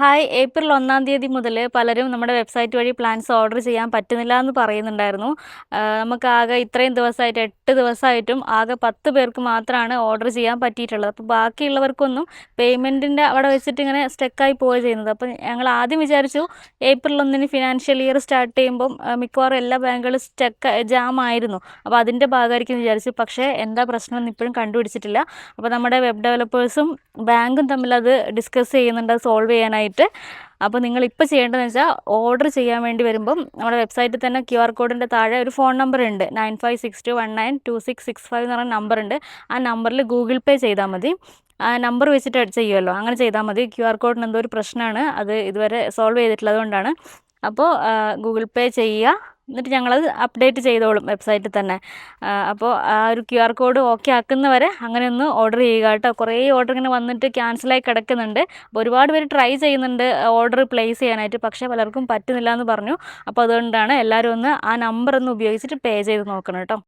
Hi April ഒന്നാം തീയതി മുതൽ പലരും നമ്മുടെ വെബ്സൈറ്റ് വഴി പ്ലാൻസ് ഓർഡർ ചെയ്യാൻ പറ്റുന്നില്ല എന്ന് പറയുന്നുണ്ടായിരുന്നു. നമുക്ക് ആകെ ഇത്രയും ദിവസമായിട്ട് എട്ട് ദിവസമായിട്ടും ആകെ പത്ത് പേർക്ക് മാത്രമാണ് ഓർഡർ ചെയ്യാൻ പറ്റിയിട്ടുള്ളത്. അപ്പോൾ ബാക്കിയുള്ളവർക്കൊന്നും പേയ്മെന്റിന്റെ അവിടെ വെച്ചിട്ട് ഇങ്ങനെ സ്റ്റക്കായി പോവുക ചെയ്യുന്നത്. അപ്പോൾ ഞങ്ങൾ ആദ്യം വിചാരിച്ചു ഏപ്രിൽ ഒന്നിന് ഫിനാൻഷ്യൽ ഇയർ സ്റ്റാർട്ട് ചെയ്യുമ്പം മിക്കവാറും എല്ലാ ബാങ്കുകളും സ്റ്റക്ക് ജാം ആയിരുന്നു അപ്പോൾ അതിന്റെ ഭാഗമായിരിക്കും വിചാരിച്ചു. പക്ഷേ എന്താ പ്രശ്നം എന്ന് ഇപ്പോഴും കണ്ടുപിടിച്ചിട്ടില്ല. അപ്പോൾ നമ്മുടെ വെബ് ഡെവലപ്പേഴ്സും ബാങ്കും തമ്മിൽ അത് ഡിസ്കസ് ചെയ്യുന്നുണ്ട് സോൾവ് സോൾവ് ചെയ്യാനായിട്ട് അപ്പോൾ നിങ്ങൾ ഇപ്പോൾ ചെയ്യേണ്ടതെന്ന് വെച്ചാൽ ഓർഡർ ചെയ്യാൻ വേണ്ടി വരുമ്പം നമ്മുടെ വെബ്സൈറ്റിൽ തന്നെ ക്യു ആർ കോഡിന്റെ താഴെ ഒരു ഫോൺ നമ്പർ ഉണ്ട്. Nine five six two one nine two six six five എന്ന് പറഞ്ഞ നമ്പർ ഉണ്ട്. ആ നമ്പറിൽ ഗൂഗിൾ പേ ചെയ്താൽ മതി. ആ നമ്പർ വെച്ചിട്ട് ചെയ്യുമല്ലോ അങ്ങനെ ചെയ്താൽ മതി. ക്യു ആർ കോഡിന് എന്തോ ഒരു പ്രശ്നമാണ് അത് ഇതുവരെ സോൾവ് ചെയ്തിട്ടുള്ളത് കൊണ്ടാണ് അപ്പോൾ ഗൂഗിൾ പേ ചെയ്യുക. എന്നിട്ട് ഞങ്ങളത് അപ്ഡേറ്റ് ചെയ്തോളും വെബ്സൈറ്റിൽ തന്നെ. അപ്പോൾ ആ ഒരു ക്യു ആർ കോഡ് ഓക്കെ ആക്കുന്നവരെ അങ്ങനെ ഒന്ന് ഓർഡർ ചെയ്യുക കേട്ടോ. കുറേ ഓർഡർ ഇങ്ങനെ വന്നിട്ട് ക്യാൻസലായി കിടക്കുന്നുണ്ട്. അപ്പോൾ ഒരുപാട് പേര് ട്രൈ ചെയ്യുന്നുണ്ട് ഓർഡർ പ്ലേസ് ചെയ്യാനായിട്ട്. പക്ഷേ പലർക്കും പറ്റുന്നില്ല എന്ന് പറഞ്ഞു. അപ്പോൾ അതുകൊണ്ടാണ് എല്ലാവരും ഒന്ന് ആ നമ്പർ ഒന്ന് ഉപയോഗിച്ചിട്ട് പേ ചെയ്ത് നോക്കണം കേട്ടോ.